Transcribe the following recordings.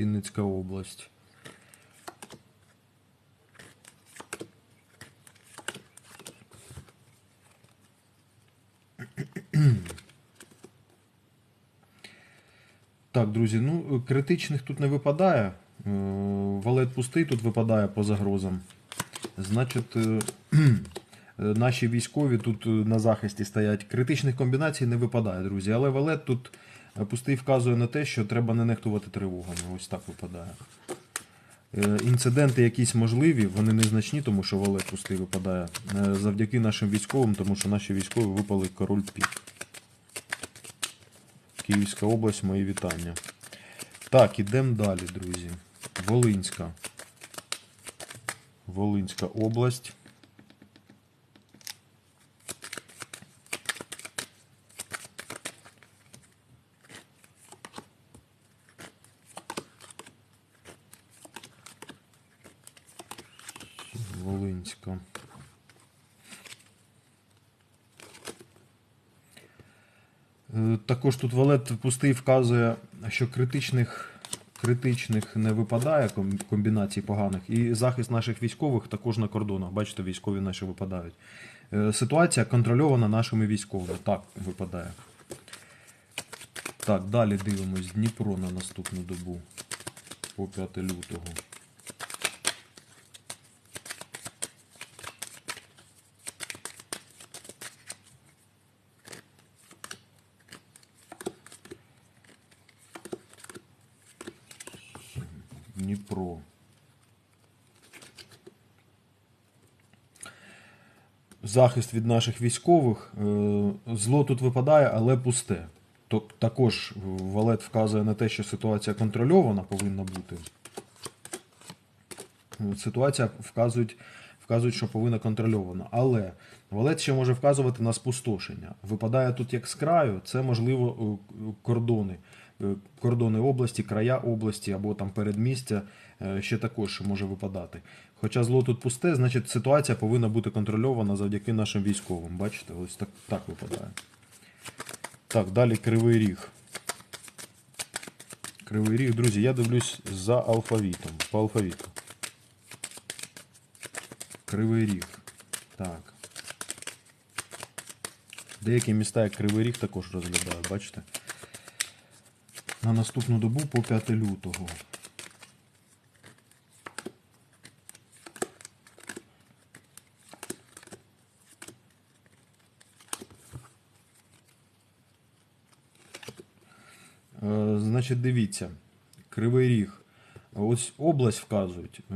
Вінницька область. Так, друзі, ну критичних тут не випадає. Е, Валет пустий тут випадає по загрозам. Значить, е, е, наші військові тут на захисті стоять. Критичних комбінацій не випадає, друзі. Але валет тут пустий вказує на те, що треба не нехтувати тривогами. Ось так випадає. Е, Інциденти якісь можливі, вони незначні, тому що валет пустий випадає. Е, Завдяки нашим військовим, тому що наші військові випали король пік. Київська область, мої вітання. Так, ідемо далі, друзі. Волинська. Волинська область. Волинська. Е, Також тут валет пустий вказує, що критичних, критичних не випадає ком- комбінацій поганих. І захист наших військових також на кордонах. Бачите, військові наші випадають. Е, Ситуація контрольована нашими військовими. Так, випадає. Так, далі дивимось Дніпро на наступну добу. По 5 лютого. Дніпро. Захист від наших військових. Е, Зло тут випадає, але пусте. Також Валет вказує на те, що ситуація контрольована повинна бути. Ситуація вказують, вказують, що повинна контрольована. Але Валет ще може вказувати на спустошення. Випадає тут як з краю, це можливо е, кордони. Е, Кордони області, края області або там передмістя е, ще також може випадати. Хоча зло тут пусте, значить ситуація повинна бути контрольована завдяки нашим військовим. Бачите, ось так, так випадає. Так, далі Кривий Ріг. Кривий Ріг, друзі, я дивлюсь за алфавітом. По алфавіту. Кривий Ріг. Так. Деякі міста, як Кривий Ріг, також розглядаю, бачите? На наступну добу по 5 лютого. Е, Значить, дивіться, Кривий Ріг. Ось область вказують. Е,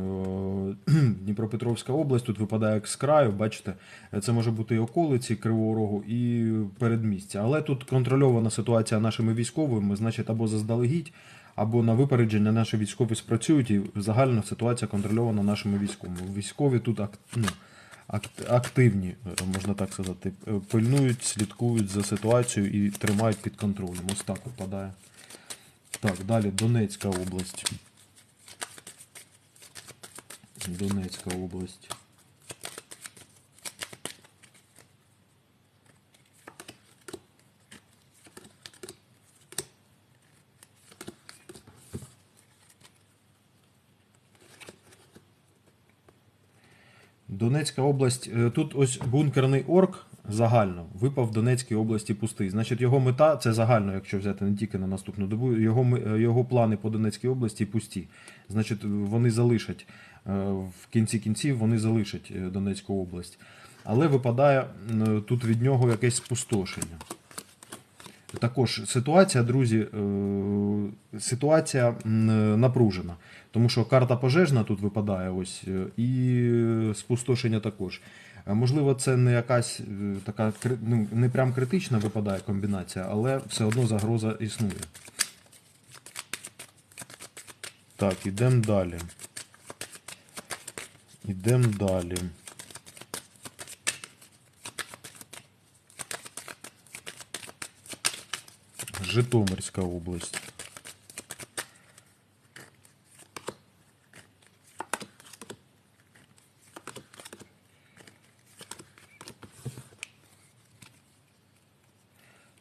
Дніпропетровська область тут випадає як з краю, бачите, це може бути і околиці Кривого Рогу, і передмістя. Але тут контрольована ситуація нашими військовими, значить, або заздалегідь, або на випередження наші військові спрацюють, і загально ситуація контрольована нашими військовими. Військові тут ну, ак- активні, е, можна так сказати, е, пильнують, слідкують за ситуацією і тримають під контролем. Ось так випадає. Так, далі Донецька область. Донецька область. Донецька область. е, Тут ось бункерний орк загально випав в Донецькій області пустий. Значить, його мета це загально, якщо взяти не тільки на наступну добу. Його, е, його плани по Донецькій області пусті. Значить, вони залишать в кінці кінців, вони залишать е, Донецьку область. Але випадає тут від нього якесь спустошення. Також ситуація, друзі, е, ситуація напружена, тому що карта пожежна тут випадає, ось е, і спустошення також. Е, Можливо, це не якась е, така ну, не прям критична випадає комбінація, але все одно загроза існує. Так, ідемо далі. Ідемо далі. Житомирська область.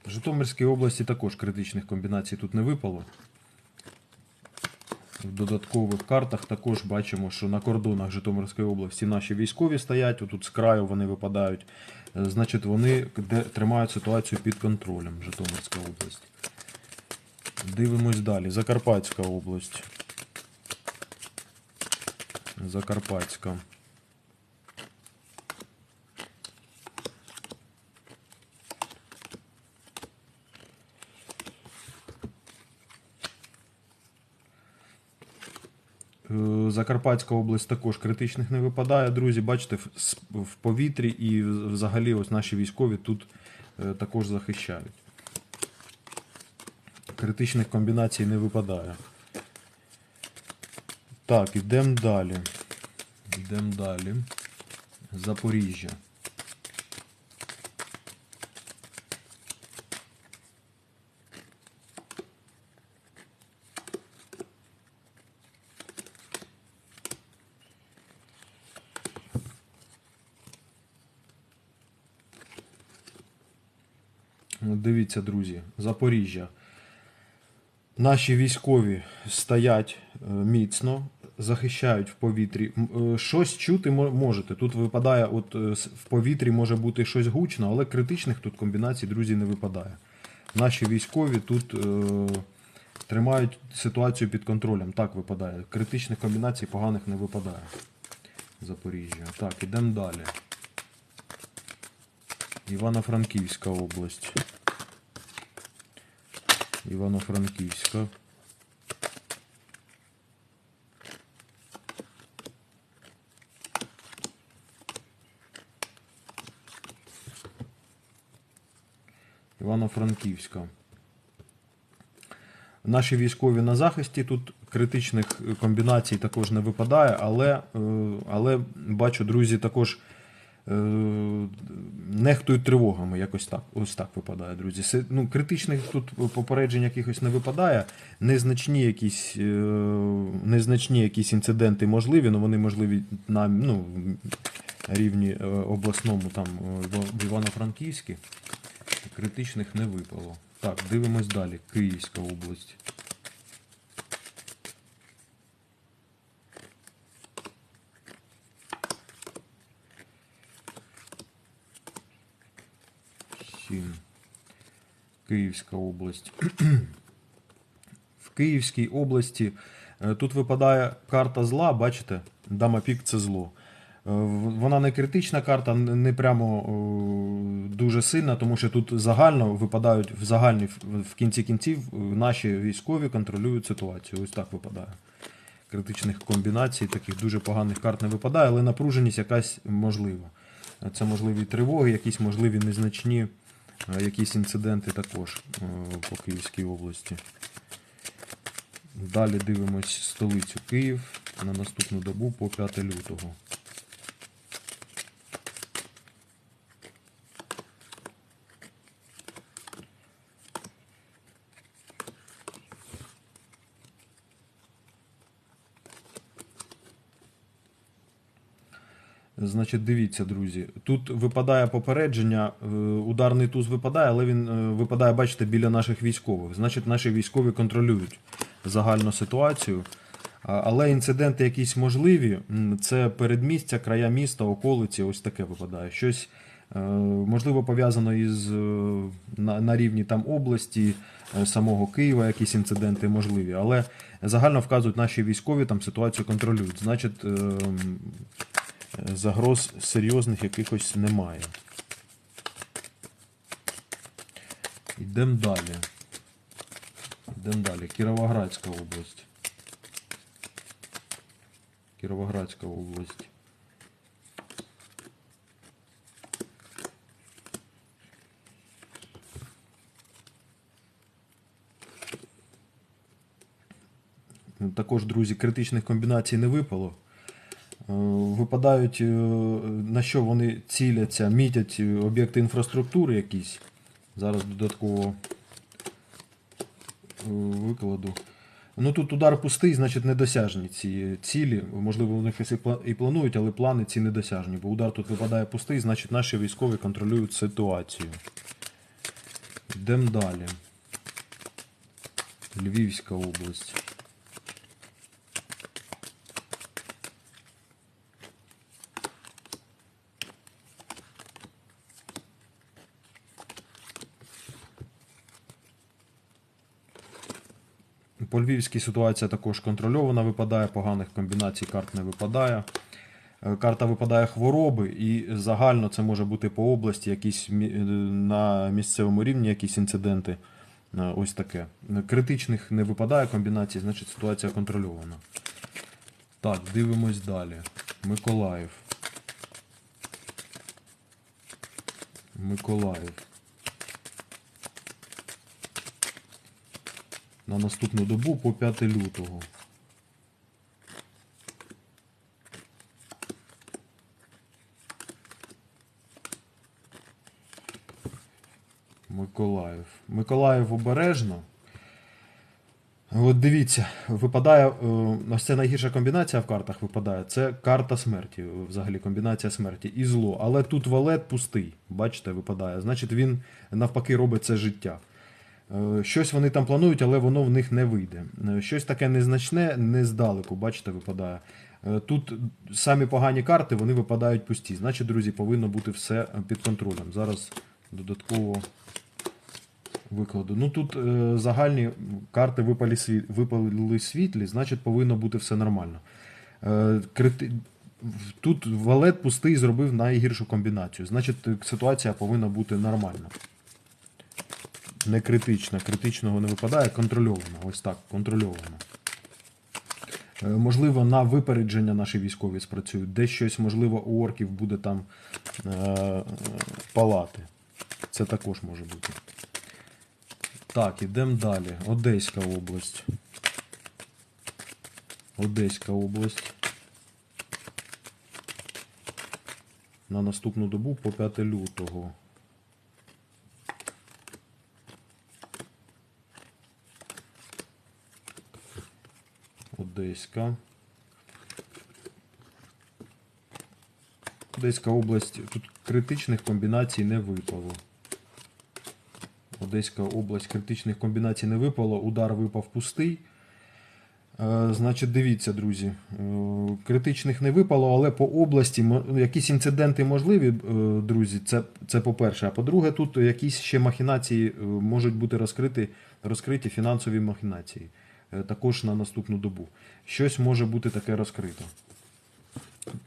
В Житомирській області також критичних комбінацій тут не випало. В додаткових картах також бачимо, що на кордонах Житомирської області наші військові стоять, отут з краю вони випадають. Е, Значить, вони тримають ситуацію під контролем Житомирська область. Дивимось далі. Закарпатська область. Закарпатська. Е, Закарпатська область також критичних не випадає. Друзі, бачите, в, повітрі і взагалі ось наші військові тут е, також захищають. Критичних комбінацій не випадає. Так, ідемо далі. Йдемо далі. Запоріжжя. От Дивіться, друзі, Запоріжжя. Наші військові стоять е, міцно, захищають в повітрі. Е, Щось чути можете. Тут випадає, от е, в повітрі може бути щось гучно, але критичних тут комбінацій, друзі, не випадає. Наші військові тут е, тримають ситуацію під контролем. Так випадає. Критичних комбінацій поганих не випадає. Запоріжжя. Так, ідемо далі. Івано-Франківська область. Івано-Франківська. Івано-Франківська. Наші військові на захисті тут критичних комбінацій також не випадає, але, е, але бачу, друзі, також е, нехтують тривогами. Якось так. Ось так випадає, друзі. Ну, критичних тут попереджень якихось не випадає. Незначні якісь, е, незначні якісь інциденти можливі, але вони можливі на ну, рівні е, обласному там е, в Івано-Франківській. Критичних не випало. Так, дивимось далі. Київська область. Сім. Київська область. В Київській області е, тут випадає карта зла, бачите? Дама пік це зло. Е, Вона не критична карта, не прямо е, дуже сильна, тому що тут загально випадають в загальні в кінці кінців наші військові контролюють ситуацію. Ось так випадає. Критичних комбінацій, таких дуже поганих карт не випадає, але напруженість якась можлива. Це можливі тривоги, якісь можливі незначні, якісь інциденти також е, по Київській області. Далі дивимось столицю Київ на наступну добу по 5 лютого. Значить, дивіться, друзі. Тут випадає попередження, е, ударний туз випадає, але він е, випадає, бачите, біля наших військових. Значить, наші військові контролюють загальну ситуацію. Але інциденти якісь можливі, це передмістя, края міста, околиці, ось таке випадає. Щось е, можливо пов'язано із на, рівні там області, самого Києва, якісь інциденти можливі. Але загально вказують наші військові там ситуацію контролюють. Значить, е, м, Е, загроз серйозних якихось немає. Йдемо далі. Йдемо далі. Кіровоградська область. Кіровоградська область. Також, друзі, критичних комбінацій не випало. Е, Випадають, е, на що вони ціляться, мітять е, об'єкти інфраструктури якісь. Зараз додатково викладу. Ну тут удар пустий, значить недосяжні ці цілі. Можливо, вони щось і планують, але плани ці недосяжні. Бо удар тут випадає пустий, значить наші військові контролюють ситуацію. Йдемо далі. Львівська область. По Львівській ситуація також контрольована випадає, поганих комбінацій карт не випадає. Е, Карта випадає хвороби, і загально це може бути по області, якісь е, на місцевому рівні якісь інциденти. Е, Ось таке. Критичних не випадає комбінацій, значить ситуація контрольована. Так, дивимось далі. Миколаїв. Миколаїв. На наступну добу по 5 лютого. Миколаїв. Миколаїв обережно. От дивіться, випадає. е, Ось це найгірша комбінація в картах випадає. Це карта смерті, е, взагалі комбінація смерті і зло. Але тут валет пустий, бачите, випадає. Значить, він навпаки робить це життя. Е, Щось вони там планують, але воно в них не вийде. Е, Щось таке незначне, не здалеку, бачите, випадає. Е, Тут самі погані карти, вони випадають пусті. Значить, друзі, повинно бути все під контролем. Зараз додатково викладу. Ну тут загальні карти випали, випали світлі, значить повинно бути все нормально. Крити... Тут валет пустий зробив найгіршу комбінацію. Значить, ситуація повинна бути нормальна. Не критична. Критичного не випадає, контрольована. Ось так, контрольована. Е, Можливо, на випередження наші військові спрацюють. Десь щось, можливо, у орків буде там е, палати. Це також може бути. Так, ідемо далі. Одеська область. Одеська область. На наступну добу по 5 лютого. Одеська. Одеська область. Тут критичних комбінацій не випало. Одеська область критичних комбінацій не випало, удар випав пустий. Е, Значить, дивіться, друзі. е, Критичних не випало, але по області якісь інциденти можливі, е, друзі. Це, це по-перше. А по-друге, тут якісь ще махінації можуть бути розкриті, розкриті фінансові махінації. Е, Також на наступну добу. Щось може бути таке розкрито.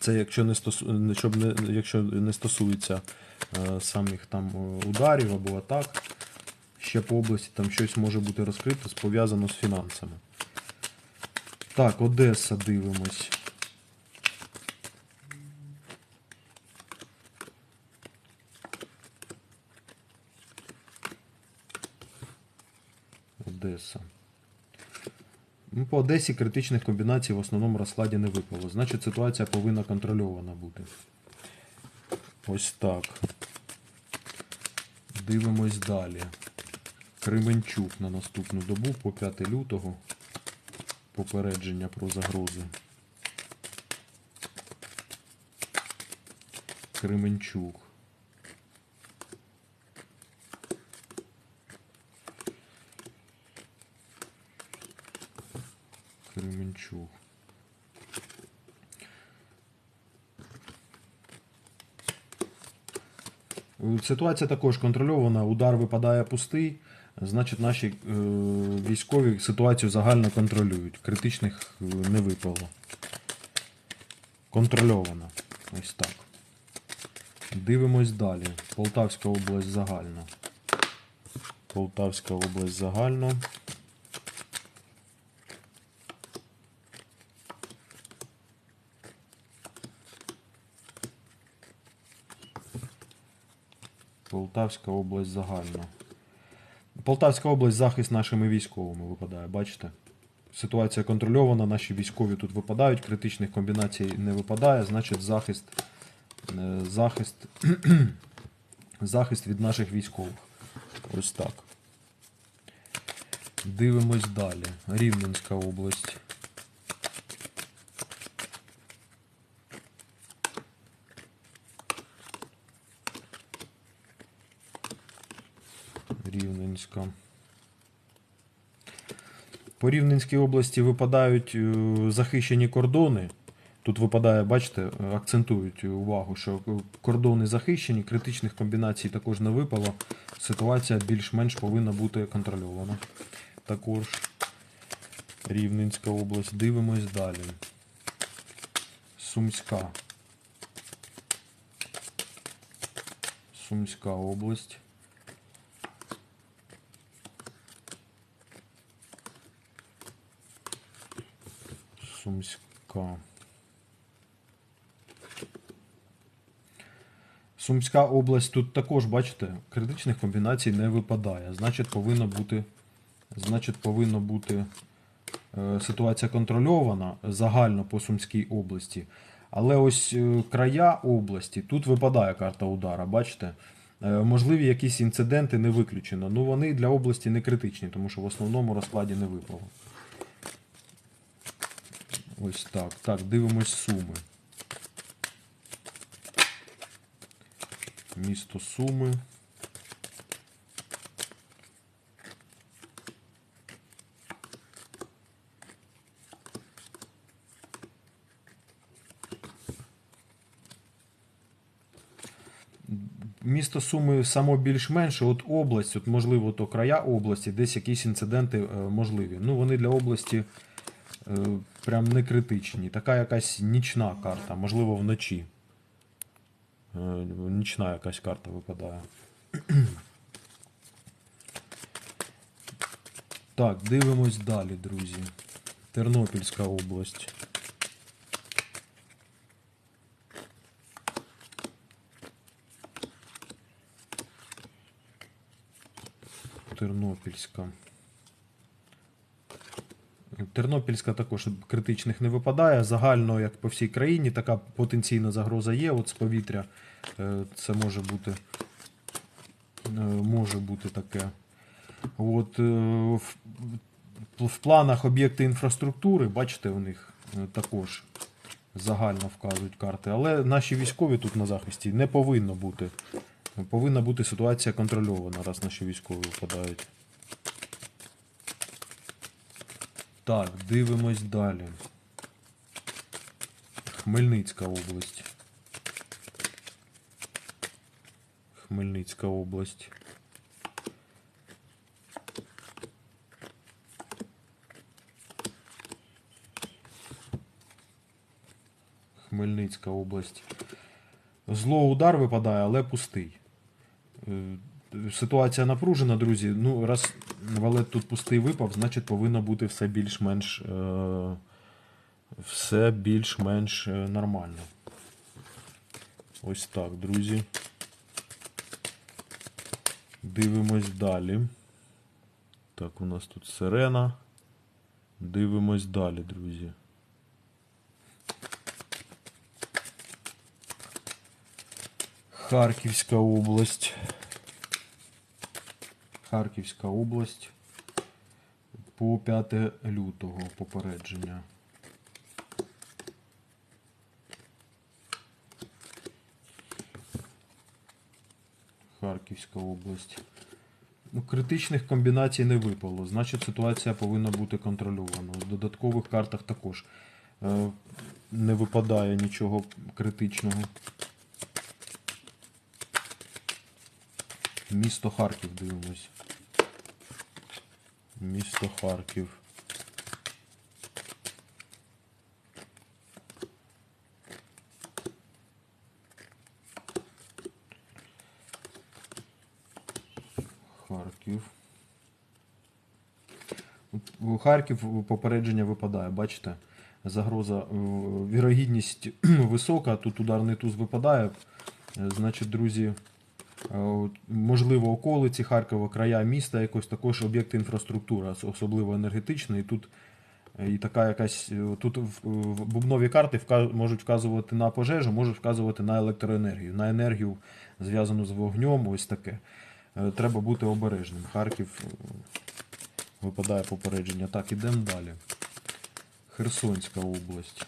Це якщо не стосу... якщо не стосується е, самих там е, ударів або атак, ще по області там щось може бути розкрито, пов'язано з фінансами. Так, Одеса дивимось. Одеса. Ну, по Одесі критичних комбінацій в основному розкладі не випало. Значить, ситуація повинна контрольована бути. Ось так. Дивимось далі. Кременчук на наступну добу по 5 лютого. Попередження про загрози. Кременчук. Кременчук. Е, Ситуація також контрольована, удар випадає пустий, значить наші е, військові ситуацію загально контролюють. Критичних е, не випало. Контрольована. Ось так. Дивимось далі. Полтавська область загально. Полтавська область загально. Полтавська область загально. Полтавська область захист нашими військовими випадає, бачите? Ситуація контрольована, наші військові тут випадають, критичних комбінацій не випадає, значить захист, е, захист, захист від наших військових. Ось так. Дивимось далі. Рівненська область. Рівненська. По Рівненській області випадають е, захищені кордони. Тут випадає, бачите, акцентують увагу, що кордони захищені, критичних комбінацій також не випало. Ситуація більш-менш повинна бути контрольована. Також Рівненська область. Дивимось далі. Сумська. Сумська область. Сумська. Сумська область тут також, бачите, критичних комбінацій не випадає. Значить, повинно бути, значить, повинно бути е, ситуація контрольована загально по Сумській області. Але ось е, края області, тут випадає карта удара, бачите? Е, можливі якісь інциденти не виключено. Ну вони для області не критичні, тому що в основному розкладі не випало. Ось так. Так, дивимось суми. Місто Суми. Місто Суми само більш-менше, от область, от можливо, то края області, десь якісь інциденти е, можливі. Ну, вони для області е, прям не критичні. Така якась нічна карта, можливо, вночі. Е, Нічна якась карта випадає. Так, дивимось далі, друзі. Тернопільська область. Тернопільська. Тернопільська також критичних не випадає. Загально, як по всій країні, така потенційна загроза є. От з повітря е, це може бути, е, може бути таке. От, е, в, планах об'єкти інфраструктури, бачите, у них також загально вказують карти. Але наші військові тут на захисті не повинно бути. Повинна бути ситуація контрольована, раз наші військові впадають. Так, дивимось далі. Хмельницька область. Хмельницька область. Хмельницька область. Зло удар випадає, але пустий. Е, Ситуація напружена, друзі. Ну, раз валет тут пустий випав, значить повинно бути все більш-менш е, все більш-менш е, нормально. Ось так, друзі. Дивимось далі. Так, у нас тут сирена. Дивимось далі, друзі. Харківська область. Харківська область. По 5 лютого попередження. Харківська область. Ну, критичних комбінацій не випало. Значить, ситуація повинна бути контрольована. В додаткових картах також е, не випадає нічого критичного. Місто Харків дивимось. Місто Харків. Харків. Харків попередження випадає, бачите? Загроза, е, вірогідність висока, тут ударний туз випадає. Е, Значить, друзі, Можливо, околиці Харкова, края міста, якось також об'єкти інфраструктури, особливо енергетична. І тут е, і така якась е, тут бубнові карти можуть вказувати на пожежу, можуть вказувати на електроенергію, на енергію, зв'язану з вогнем, ось таке. Е, Треба бути обережним. Харків випадає попередження. Так, ідемо далі. Херсонська область.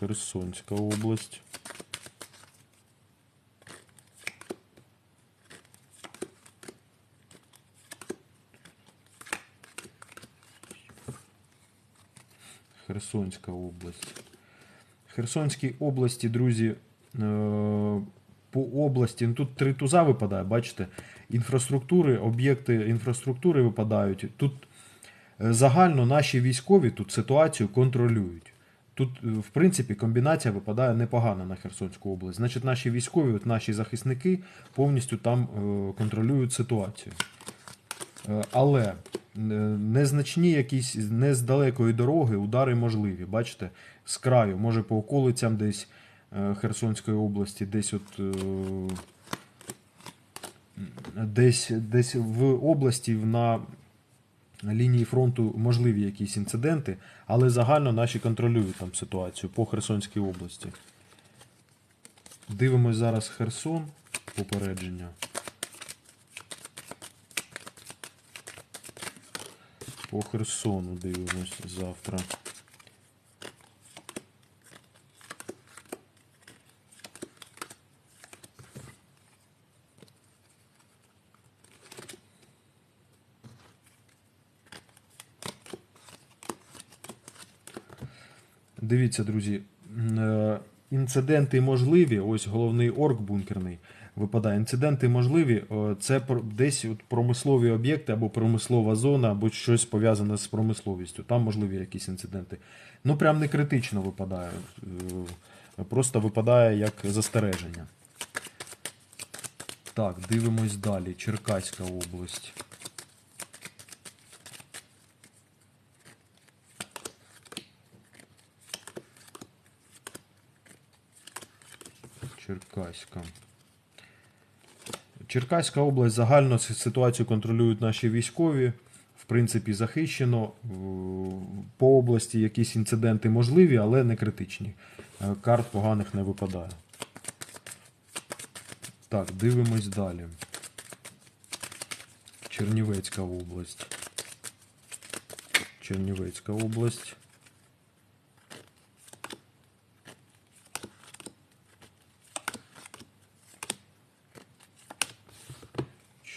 Херсонська область. Херсонська область. В Херсонській області, друзі, е, по області, ну тут три туза випадає, бачите, інфраструктури, об'єкти інфраструктури випадають. Тут е, загально наші військові тут ситуацію контролюють. Тут, е, в принципі, комбінація випадає непогано на Херсонську область. Значить, наші військові, от наші захисники повністю там контролюють ситуацію. Але незначні якісь не з далекої дороги удари можливі. Бачите, з краю, може по околицям десь е, Херсонської області, десь от. е, Десь, десь в області на лінії фронту можливі якісь інциденти, але загально наші контролюють там ситуацію по Херсонській області. Дивимось зараз Херсон, попередження. По Херсону дивимось завтра. Дивіться, друзі, е, інциденти можливі. Ось головний орк бункерний випадає. Інциденти можливі. е, Це десь от промислові об'єкти або промислова зона, або щось пов'язане з промисловістю. Там можливі якісь інциденти. Ну, прям не критично випадає. е, Просто випадає як застереження. Так, дивимось далі. Черкаська область. Черкаська. Черкаська область загально ситуацію контролюють наші військові. В принципі, захищено. По області якісь інциденти можливі, але не критичні. Е, Карт поганих не випадає. Так, дивимось далі. Чернівецька область. Чернівецька область.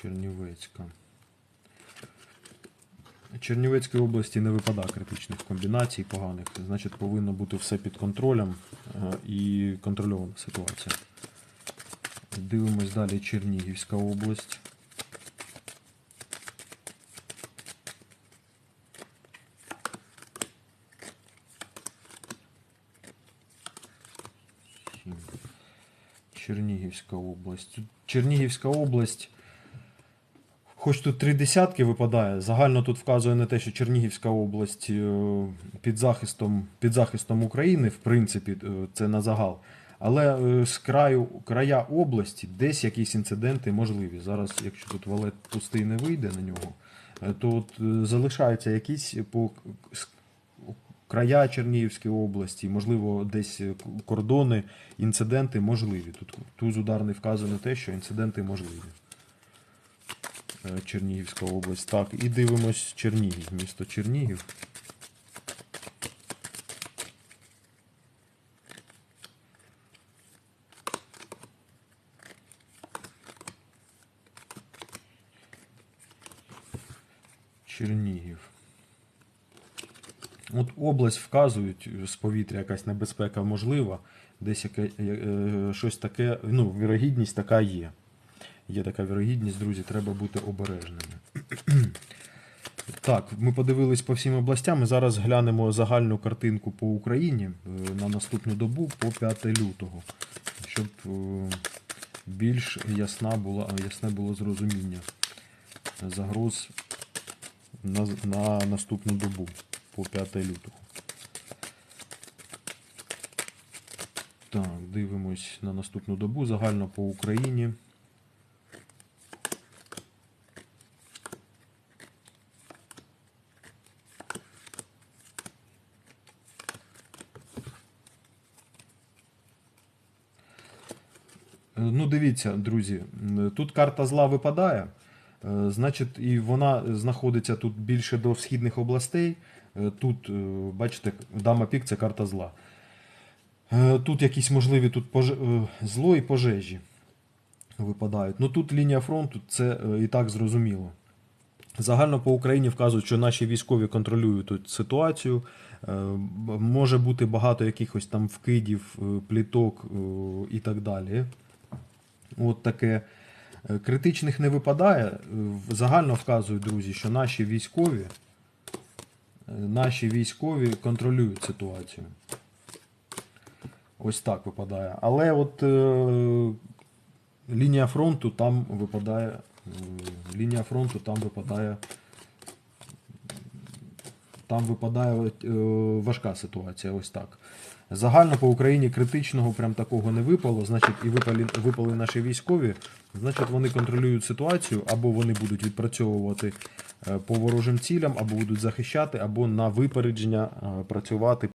Чернівецька. Чернівецькій області не випадає критичних комбінацій поганих. Значить, повинно бути все під контролем е, і контрольована ситуація. Дивимось далі Чернігівська область. Чернігівська область. Чернігівська область. Хоч тут три десятки випадає, загально тут вказує на те, що Чернігівська область е, під захистом, під захистом України, в принципі, е, це на загал. Але е, з краю края області десь якісь інциденти можливі. Зараз, якщо тут валет пустий не вийде на нього, то от залишаються якісь по края Чернігівської області, можливо, десь кордони, інциденти можливі. Тут туз ударний вказує на те, що інциденти можливі. Е, Чернігівська область. Так, і дивимось Чернігів, місто Чернігів. Чернігів. От область вказують з повітря якась небезпека можлива, десь яке, е, е, щось таке, ну, вірогідність така є. Є така вірогідність, друзі, треба бути обережними. Так, ми подивились по всім областям. і Зараз глянемо загальну картинку по Україні е, на наступну добу по 5 лютого, щоб е, більш ясна була, ясне було зрозуміння загроз на, на наступну добу по 5 лютого. Так, дивимось на наступну добу загально по Україні. Ну, дивіться, друзі, тут карта зла випадає. Е, Значить, і вона знаходиться тут більше до східних областей. Е, Тут, е, бачите, дама пік це карта зла. Тут якісь можливі тут е, зло і пожежі випадають. Ну тут лінія фронту, це і так зрозуміло. Загально по Україні вказують, що наші військові контролюють тут ситуацію. Може бути багато якихось там вкидів, пліток і так далі. От таке. Е, Критичних не випадає. Загально вказують, друзі, що наші військові, е, наші військові контролюють ситуацію. Ось так випадає. Але от е, лінія фронту там випадає. е, Лінія фронту там випадає. Там випадає важка ситуація, ось так. Загально по Україні критичного прям такого не випало. Значить, і випали, випали наші військові. Значить, вони контролюють ситуацію, або вони будуть відпрацьовувати е, по ворожим цілям, або будуть захищати, або на випередження е, працювати